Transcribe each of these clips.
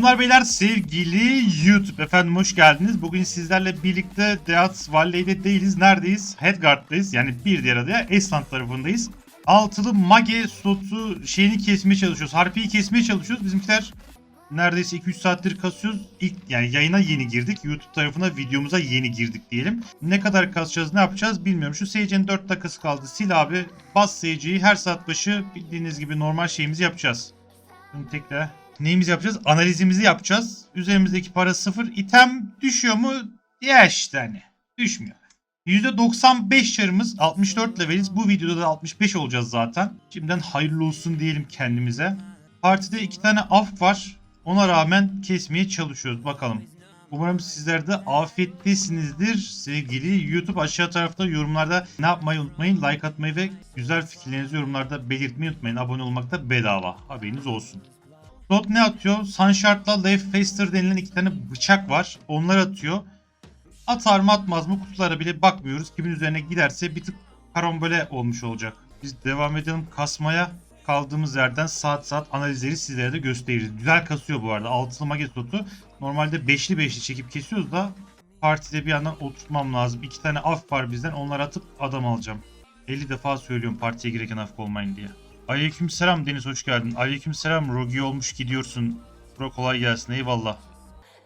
Hanımlar beyler sevgili YouTube efendim hoş geldiniz. Bugün sizlerle birlikte Deat Valley'de değiliz. Neredeyiz? Headguard'dayız. Yani bir diğer adaya Esland tarafındayız. Altılı Mage slotu şeyini kesmeye çalışıyoruz. Harpiyi kesmeye çalışıyoruz. Bizimkiler neredeyse 2-3 saattir kasıyoruz. İlk yani yayına yeni girdik. YouTube tarafına videomuza yeni girdik diyelim. Ne kadar kasacağız, ne yapacağız bilmiyorum. Şu seyircinin 4 dakikası kaldı. Sil abi. Bas seyirciyi her saat başı bildiğiniz gibi normal şeyimizi yapacağız. Bunu tekrar neyimizi yapacağız? Analizimizi yapacağız. Üzerimizdeki para sıfır. İtem düşüyor mu? Ya işte hani. Düşmüyor. %95 çarımız 64 leveliz. Bu videoda da 65 olacağız zaten. Şimdiden hayırlı olsun diyelim kendimize. Partide iki tane af var. Ona rağmen kesmeye çalışıyoruz. Bakalım. Umarım sizler de afiyettesinizdir sevgili YouTube. Aşağı tarafta yorumlarda ne yapmayı unutmayın. Like atmayı ve güzel fikirlerinizi yorumlarda belirtmeyi unutmayın. Abone olmak da bedava. Haberiniz olsun. Slot ne atıyor? Sunshard'la Left Faster denilen iki tane bıçak var. Onlar atıyor. Atar mı atmaz mı kutulara bile bakmıyoruz. Kimin üzerine giderse bir tık karambole olmuş olacak. Biz devam edelim kasmaya. Kaldığımız yerden saat saat analizleri sizlere de gösteririz. Güzel kasıyor bu arada. Altılı mage slotu. Normalde beşli beşli çekip kesiyoruz da partide bir yandan oturtmam lazım. İki tane af var bizden. Onları atıp adam alacağım. 50 defa söylüyorum partiye girerken af olmayın diye. Aleykümselam Deniz hoş geldin. Aleykümselam Rogi olmuş gidiyorsun. Bro kolay gelsin eyvallah.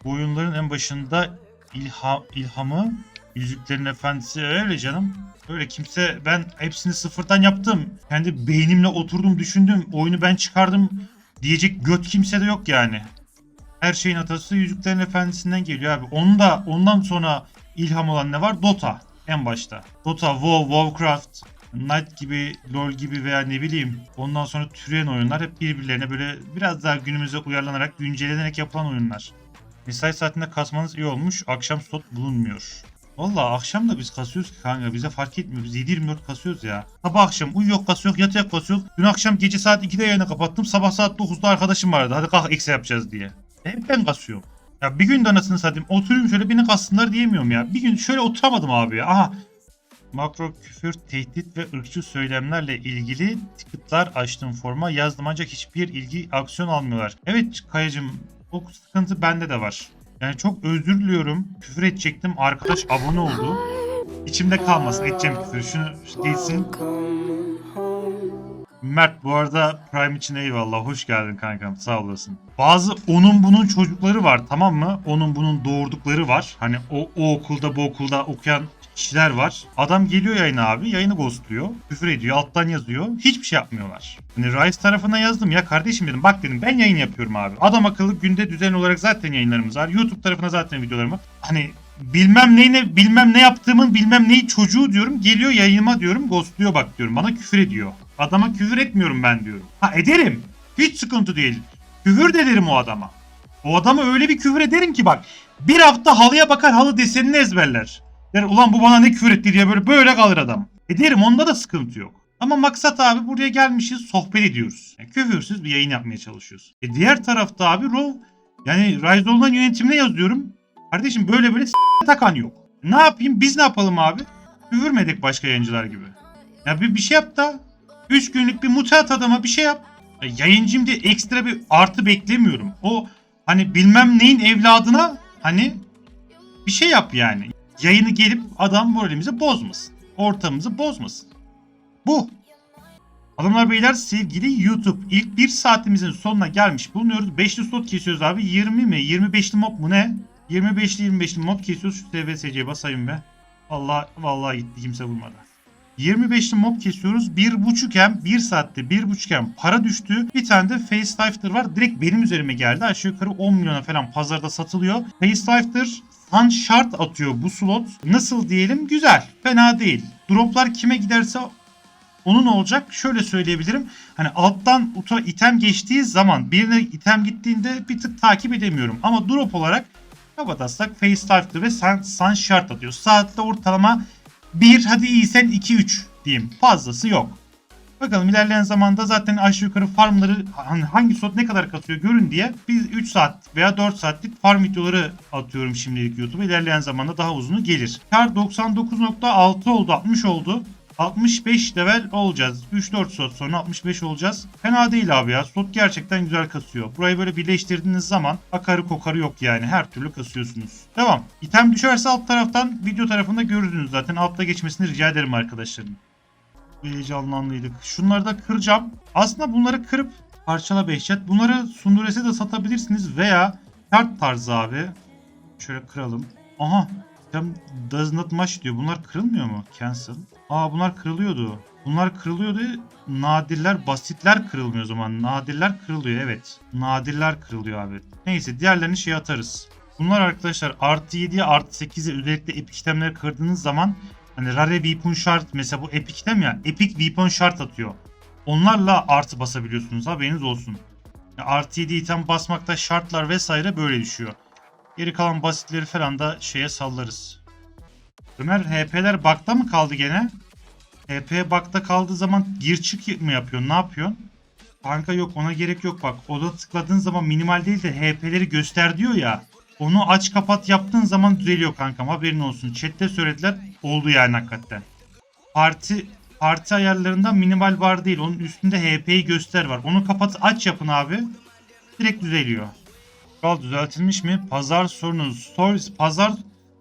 Bu oyunların en başında ilha, ilhamı Yüzüklerin Efendisi öyle canım. Öyle kimse ben hepsini sıfırdan yaptım. Kendi beynimle oturdum düşündüm. Oyunu ben çıkardım diyecek göt kimse de yok yani. Her şeyin atası Yüzüklerin Efendisi'nden geliyor abi. Onun da ondan sonra ilham olan ne var? Dota en başta. Dota, WoW, Warcraft, Knight gibi, LoL gibi veya ne bileyim ondan sonra türeyen oyunlar hep birbirlerine böyle biraz daha günümüze uyarlanarak, güncellenerek yapılan oyunlar. Mesai saatinde kasmanız iyi olmuş. Akşam slot bulunmuyor. Valla akşam da biz kasıyoruz ki kanka bize fark etmiyor. Biz 7-24 kasıyoruz ya. Sabah akşam uyuyor kasıyor yatıyor kasıyor. Dün akşam gece saat 2'de yayını kapattım. Sabah saat 9'da arkadaşım vardı. Hadi kalk eksi yapacağız diye. Hep ben kasıyorum. Ya bir gün de anasını satayım. Oturayım şöyle beni kassınlar diyemiyorum ya. Bir gün şöyle oturamadım abi ya. Aha makro küfür, tehdit ve ırkçı söylemlerle ilgili ticketlar açtım forma yazdım ancak hiçbir ilgi aksiyon almıyorlar. Evet Kayacım o sıkıntı bende de var. Yani çok özür diliyorum. Küfür edecektim. Arkadaş abone oldu. İçimde kalmasın. Edeceğim küfür. Şunu geçsin. Mert bu arada Prime için eyvallah. Hoş geldin kankam. Sağ olasın. Bazı onun bunun çocukları var tamam mı? Onun bunun doğurdukları var. Hani o, o okulda bu okulda okuyan kişiler var. Adam geliyor yayına abi. Yayını ghostluyor. Küfür ediyor. Alttan yazıyor. Hiçbir şey yapmıyorlar. Hani Rise tarafına yazdım. Ya kardeşim dedim. Bak dedim ben yayın yapıyorum abi. Adam akıllı günde düzenli olarak zaten yayınlarımız var. YouTube tarafına zaten videolarım var. Hani bilmem neyine bilmem ne yaptığımın bilmem neyi çocuğu diyorum. Geliyor yayınıma diyorum. Ghostluyor bak diyorum. Bana küfür ediyor. Adama küfür etmiyorum ben diyorum. Ha ederim. Hiç sıkıntı değil. Küfür de ederim o adama. O adama öyle bir küfür ederim ki bak. Bir hafta halıya bakar halı desenini ezberler. Der ulan bu bana ne küfür etti diye böyle böyle kalır adam. Ederim onda da sıkıntı yok. Ama maksat abi buraya gelmişiz sohbet ediyoruz. Yani küfürsüz bir yayın yapmaya çalışıyoruz. E diğer tarafta abi Rol yani Rise olan yönetimine yazıyorum. Kardeşim böyle böyle takan yok. Ne yapayım biz ne yapalım abi? Küfürmedik başka yayıncılar gibi. Ya bir, bir şey yap da 3 günlük bir mutat adama bir şey yap. Ya yayıncıyım diye ekstra bir artı beklemiyorum. O hani bilmem neyin evladına hani bir şey yap yani. Yayını gelip adam moralimizi bozmasın. Ortamımızı bozmasın. Bu. Hanımlar beyler sevgili YouTube ilk bir saatimizin sonuna gelmiş bulunuyoruz. 5'li slot kesiyoruz abi. 20 mi? 25'li mob mu ne? 25'li 25'li mob kesiyoruz. Şu TVSC'ye basayım be. Allah vallahi gitti kimse vurmadı. 25'li mob kesiyoruz. 1.5 hem 1 saatte 1.5 hem para düştü. Bir tane de Facelifter var. Direkt benim üzerime geldi. Aşağı yukarı 10 milyona falan pazarda satılıyor. Facelifter Sun şart atıyor bu slot. Nasıl diyelim? Güzel. Fena değil. Droplar kime giderse onun olacak. Şöyle söyleyebilirim. Hani alttan uta item geçtiği zaman birine item gittiğinde bir tık takip edemiyorum. Ama drop olarak kabataslak Facelifter ve Sun, Sun şart atıyor. Saatte ortalama 1 hadi iyisen 2-3 diyeyim. Fazlası yok. Bakalım ilerleyen zamanda zaten aşağı yukarı farmları hani hangi slot ne kadar kasıyor görün diye biz 3 saat veya 4 saatlik farm videoları atıyorum şimdilik YouTube'a. İlerleyen zamanda daha uzunu gelir. Kar 99.6 oldu 60 oldu. 65 level olacağız. 3-4 slot sonra 65 olacağız. Fena değil abi ya. Slot gerçekten güzel kasıyor. Burayı böyle birleştirdiğiniz zaman akarı kokarı yok yani. Her türlü kasıyorsunuz. Devam. İtem düşerse alt taraftan video tarafında görürsünüz zaten. Altta geçmesini rica ederim arkadaşlarım. Heyecanlandıydık. Şunları da kıracağım. Aslında bunları kırıp parçala Behçet. Bunları Sundurese de satabilirsiniz veya kart tarzı abi. Şöyle kıralım. Aha. Item does not match diyor. Bunlar kırılmıyor mu? Cancel. Aa bunlar kırılıyordu. Bunlar kırılıyordu. Nadirler, basitler kırılmıyor o zaman. Nadirler kırılıyor evet. Nadirler kırılıyor abi. Neyse diğerlerini şey atarız. Bunlar arkadaşlar artı 7'ye artı 8'e özellikle itemleri kırdığınız zaman hani rare weapon shard mesela bu epic item ya epic weapon shard atıyor. Onlarla artı basabiliyorsunuz haberiniz olsun. Ya artı 7 item basmakta şartlar vesaire böyle düşüyor. Geri kalan basitleri falan da şeye sallarız. Ömer HP'ler bakta mı kaldı gene? HP bakta kaldığı zaman gir çık mı yapıyorsun? Ne yapıyorsun? Kanka yok ona gerek yok bak. Oda tıkladığın zaman minimal değil de HP'leri göster diyor ya. Onu aç kapat yaptığın zaman düzeliyor kankam haberin olsun. Chat'te söylediler oldu yani hakikaten. Parti parti ayarlarında minimal var değil. Onun üstünde HP'yi göster var. Onu kapat aç yapın abi. Direkt düzeliyor. Kural düzeltilmiş mi? Pazar sorunu. Stories pazar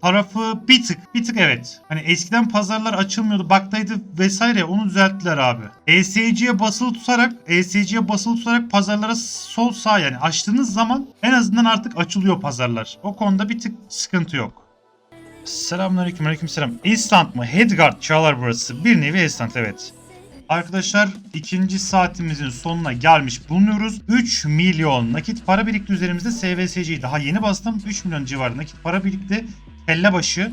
tarafı bir tık bir tık evet. Hani eskiden pazarlar açılmıyordu baktaydı vesaire onu düzelttiler abi. ESC'ye basılı tutarak ESC'ye basılı tutarak pazarlara sol sağ yani açtığınız zaman en azından artık açılıyor pazarlar. O konuda bir tık sıkıntı yok. Selamünaleyküm aleykümselam. Island mı? Headguard Çağlar burası. Bir nevi Island evet. Arkadaşlar ikinci saatimizin sonuna gelmiş bulunuyoruz. 3 milyon nakit para birikti üzerimizde SVSC'yi daha yeni bastım. 3 milyon civarı nakit para birikti. Kelle başı.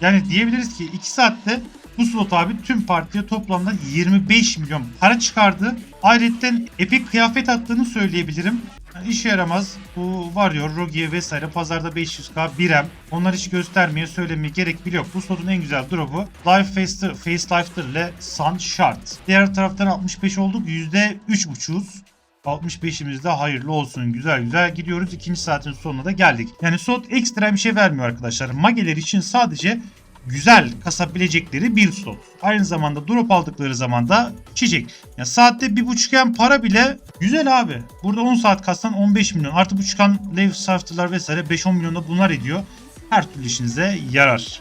Yani diyebiliriz ki 2 saatte bu slot abi tüm partiye toplamda 25 milyon para çıkardı. Ayrıca epik kıyafet attığını söyleyebilirim. Yani işe yaramaz. Bu Warrior, Rogue vesaire pazarda 500k birem. Onlar hiç göstermeye söylemeye gerek bile yok. Bu slotun en güzel drop'u Life Faster, Face Lifter ile Sun Shard. Diğer taraftan 65 olduk. %3.5'uz. 65'imizde hayırlı olsun. Güzel güzel gidiyoruz. İkinci saatin sonuna da geldik. Yani slot ekstra bir şey vermiyor arkadaşlar. Mageler için sadece güzel kasabilecekleri bir slot. Aynı zamanda drop aldıkları zaman da çiçek. Yani saatte bir buçukken para bile güzel abi. Burada 10 saat kastan 15 milyon. Artı bu çıkan live safter'lar vesaire 5-10 milyonda bunlar ediyor. Her türlü işinize yarar.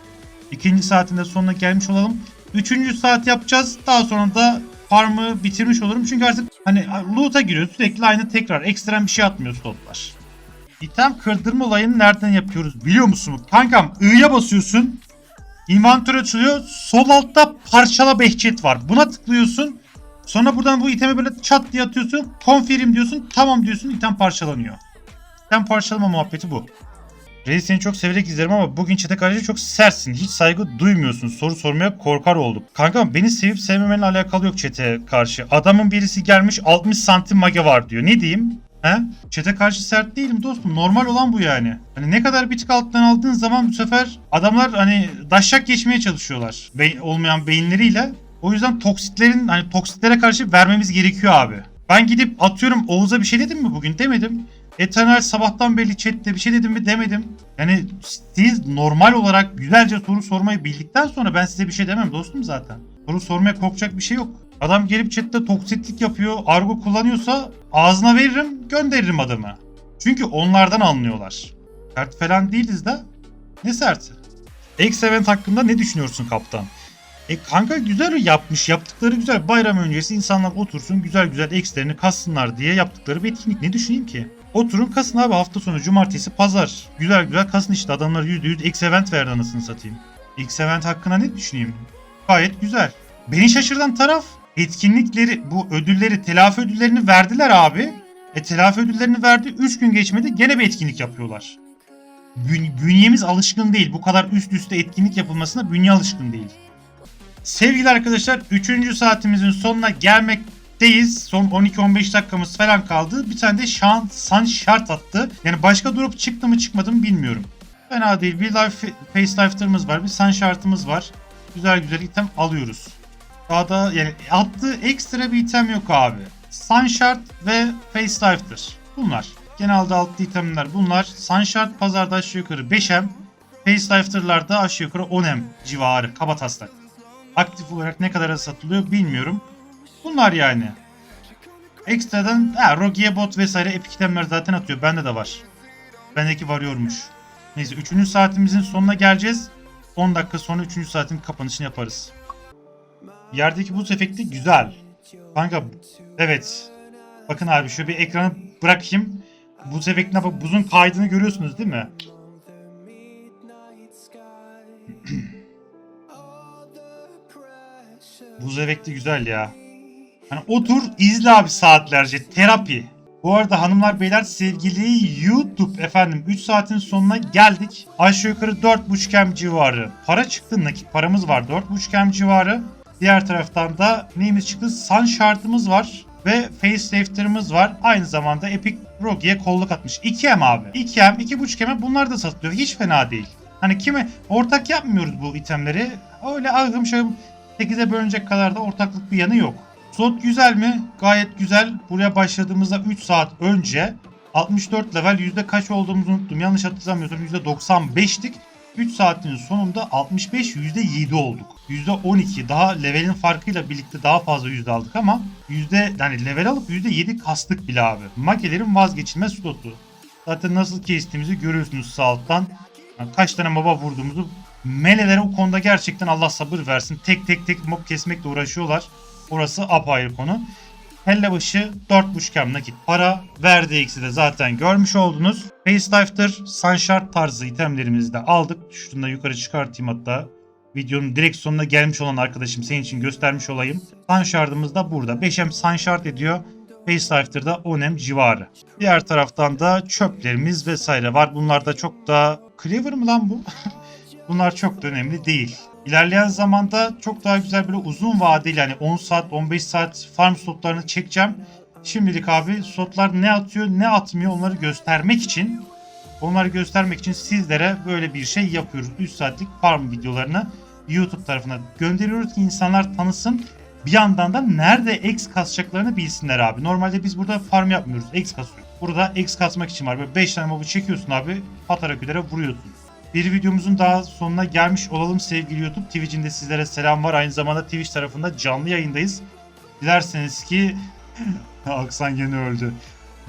İkinci saatinde sonuna gelmiş olalım. Üçüncü saat yapacağız. Daha sonra da farmı bitirmiş olurum. Çünkü artık hani loot'a giriyor. Sürekli aynı tekrar. Ekstrem bir şey atmıyor slotlar. İtem kırdırma olayını nereden yapıyoruz biliyor musun? Kankam I'ya basıyorsun. Inventör açılıyor. Sol altta parçala behçet var. Buna tıklıyorsun. Sonra buradan bu itemi böyle çat diye atıyorsun. Confirm diyorsun. Tamam diyorsun. item parçalanıyor. İtem parçalama muhabbeti bu. Reis seni çok severek izlerim ama bugün çete karşı çok sertsin. Hiç saygı duymuyorsun. Soru sormaya korkar olduk. Kanka beni sevip sevmemenle alakalı yok çete karşı. Adamın birisi gelmiş 60 santim mage var diyor. Ne diyeyim? He? Çete karşı sert değilim dostum. Normal olan bu yani. Hani ne kadar bir tık alttan aldığın zaman bu sefer adamlar hani daşşak geçmeye çalışıyorlar. Be- olmayan beyinleriyle. O yüzden toksitlerin hani toksitlere karşı vermemiz gerekiyor abi. Ben gidip atıyorum Oğuz'a bir şey dedim mi bugün? Demedim. Eternal sabahtan beri chatte bir şey dedim mi demedim. Yani siz normal olarak güzelce soru sormayı bildikten sonra ben size bir şey demem dostum zaten. Soru sormaya korkacak bir şey yok. Adam gelip chatte toksitlik yapıyor, argo kullanıyorsa ağzına veririm, gönderirim adamı. Çünkü onlardan anlıyorlar. Sert falan değiliz de. Ne serti? X-Event hakkında ne düşünüyorsun kaptan? E kanka güzel yapmış. Yaptıkları güzel. Bayram öncesi insanlar otursun güzel güzel X'lerini kassınlar diye yaptıkları bir etkinlik. Ne düşüneyim ki? Oturun kasın abi hafta sonu cumartesi pazar. Güzel güzel kasın işte adamlar %100 X event verdi anasını satayım. X event hakkında ne düşüneyim? Gayet güzel. Beni şaşırtan taraf etkinlikleri bu ödülleri telafi ödüllerini verdiler abi. E telafi ödüllerini verdi 3 gün geçmedi gene bir etkinlik yapıyorlar. Bün- bünyemiz alışkın değil. Bu kadar üst üste etkinlik yapılmasına bünye alışkın değil. Sevgili arkadaşlar 3. saatimizin sonuna gelmekteyiz. Son 12-15 dakikamız falan kaldı. Bir tane de şan, san şart attı. Yani başka durup çıktı mı çıkmadı mı bilmiyorum. Fena değil. Bir life, face lifter'ımız var. Bir sun şartımız var. Güzel güzel item alıyoruz. Daha da yani attığı ekstra bir item yok abi. Sun şart ve face lifter. Bunlar. Genelde altta itemler bunlar. Sun şart pazarda aşağı yukarı 5M. Face lifter'larda aşağı yukarı 10M civarı. Kaba taslak. Aktif olarak ne kadara satılıyor bilmiyorum. Bunlar yani. Ekstradan ha, Rogier bot vesaire epic itemler zaten atıyor. Bende de var. Bendeki varıyormuş. Neyse 3. saatimizin sonuna geleceğiz. 10 dakika sonra 3. saatin kapanışını yaparız. Yerdeki buz efekti güzel. Kanka evet. Bakın abi şu bir ekranı bırakayım. Buz efektine bak buzun kaydını görüyorsunuz değil mi? Buz efekti güzel ya. Hani otur izle abi saatlerce terapi. Bu arada hanımlar beyler sevgili YouTube efendim 3 saatin sonuna geldik. Aşağı yukarı 4.5 M civarı para çıktı nakit paramız var 4.5 M civarı. Diğer taraftan da neyimiz çıktı? Sun Shard'ımız var ve Facelifter'ımız var. Aynı zamanda Epic Rogue'ye kolluk atmış. 2M abi. 2M, 2.5M bunlar da satılıyor. Hiç fena değil. Hani kime ortak yapmıyoruz bu itemleri. Öyle ahım şahım 8'e bölünecek kadar da ortaklık bir yanı yok. Slot güzel mi? Gayet güzel. Buraya başladığımızda 3 saat önce 64 level yüzde kaç olduğumuzu unuttum. Yanlış hatırlamıyorsam yüzde 95'tik. 3 saatin sonunda 65 yüzde 7 olduk. Yüzde 12 daha levelin farkıyla birlikte daha fazla yüzde aldık ama yüzde yani level alıp yüzde 7 kastık bile abi. Magelerin vazgeçilmez slotu. Zaten nasıl kestiğimizi görüyorsunuz sağ alttan. Yani kaç tane moba vurduğumuzu Melelere o konuda gerçekten Allah sabır versin. Tek tek tek mob kesmekle uğraşıyorlar. Orası apayrı konu. Helle başı 4.5 nakit para. Verdiği eksi de zaten görmüş oldunuz. Facelifter, Sunshard tarzı itemlerimizi de aldık. Şunu da yukarı çıkartayım hatta. Videonun direkt sonuna gelmiş olan arkadaşım senin için göstermiş olayım. Sunshard'ımız da burada. 5M Sunshard ediyor. Facelifter'da 10M civarı. Diğer taraftan da çöplerimiz vesaire var. Bunlar da çok da... Cleaver mı lan bu? Bunlar çok da önemli değil. İlerleyen zamanda çok daha güzel böyle uzun vadeli yani 10 saat 15 saat farm slotlarını çekeceğim. Şimdilik abi slotlar ne atıyor ne atmıyor onları göstermek için onları göstermek için sizlere böyle bir şey yapıyoruz. 3 saatlik farm videolarını YouTube tarafına gönderiyoruz ki insanlar tanısın. Bir yandan da nerede X kasacaklarını bilsinler abi. Normalde biz burada farm yapmıyoruz. X kasıyoruz. Burada X kasmak için var. Böyle 5 tane mob'u çekiyorsun abi. Patarakülere vuruyorsun. Bir videomuzun daha sonuna gelmiş olalım sevgili YouTube. Twitch'in de sizlere selam var. Aynı zamanda Twitch tarafında canlı yayındayız. Dilerseniz ki... Aksan gene öldü.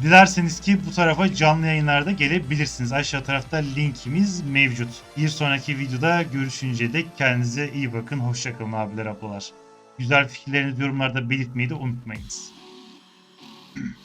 Dilerseniz ki bu tarafa canlı yayınlarda gelebilirsiniz. Aşağı tarafta linkimiz mevcut. Bir sonraki videoda görüşünce dek kendinize iyi bakın. Hoşçakalın abiler ablalar. Güzel fikirlerinizi yorumlarda belirtmeyi de unutmayınız.